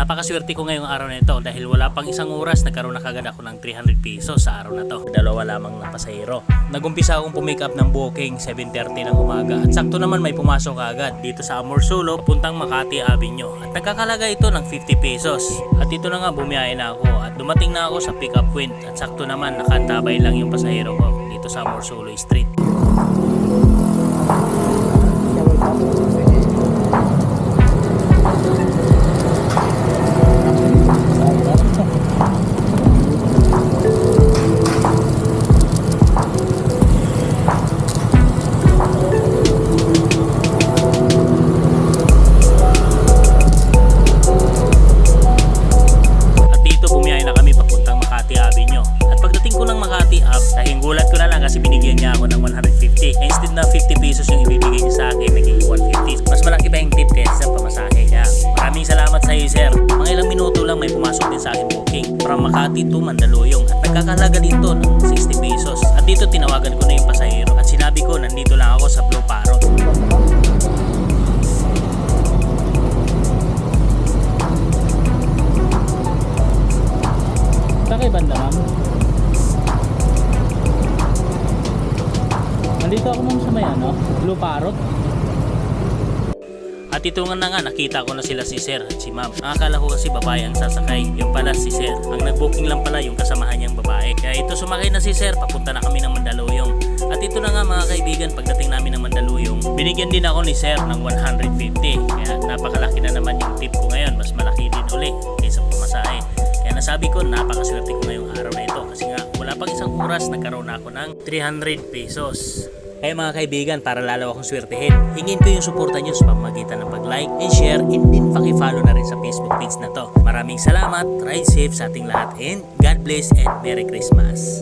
Napakaswerte ko ngayong araw na ito dahil wala pang isang oras nagkaroon na kagad ako ng 300 pesos sa araw na to. Dalawa lamang na pasahero. Nagumpisa akong pumick up ng booking 7.30 ng umaga at sakto naman may pumasok agad dito sa Amorsolo puntang Makati Avenue at nagkakalaga ito ng 50 pesos. At ito na nga bumiyahe na ako at dumating na ako sa pick up point at sakto naman nakantabay lang yung pasahero ko dito sa Amorsolo Street. Gulat ko na lang kasi binigyan niya ako ng 150. Eh, Instead na 50 pesos yung ibibigay niya sa akin, naging 150. Mas malaki pa yung tip kaysa sa pamasahe. Kaya maraming salamat sa iyo, sir. Mga ilang minuto lang may pumasok din sa akin booking. From Makati to Mandaluyong. At nagkakalaga dito ng 60 pesos. At dito tinawagan ko na yung pasahero. At sinabi ko, nandito lang ako sa Blue Parrot. Saan kayo banda, ma'am? Nandito ako ma'am sa may ano, Blue Parrot. At ito nga na nga, nakita ko na sila si Sir at si Ma'am. Ang akala ko kasi babae ang sasakay. Yung pala si Sir. Ang nag-booking lang pala yung kasamahan niyang babae. Kaya ito sumakay na si Sir, papunta na kami ng Mandaluyong. At ito na nga mga kaibigan, pagdating namin ng Mandaluyong, binigyan din ako ni Sir ng 150. Kaya napakalaki na naman yung tip ko ngayon. Mas malaki din uli kaysa pumasahe. Kaya nasabi ko, napakaswerte ko oras, nagkaroon na ako ng 300 pesos. Kaya mga kaibigan, para lalo akong swertehin, hingin ko yung suporta nyo sa pamamagitan ng pag-like and share and din pakifollow na rin sa Facebook page na to. Maraming salamat, ride safe sa ating lahat and God bless and Merry Christmas.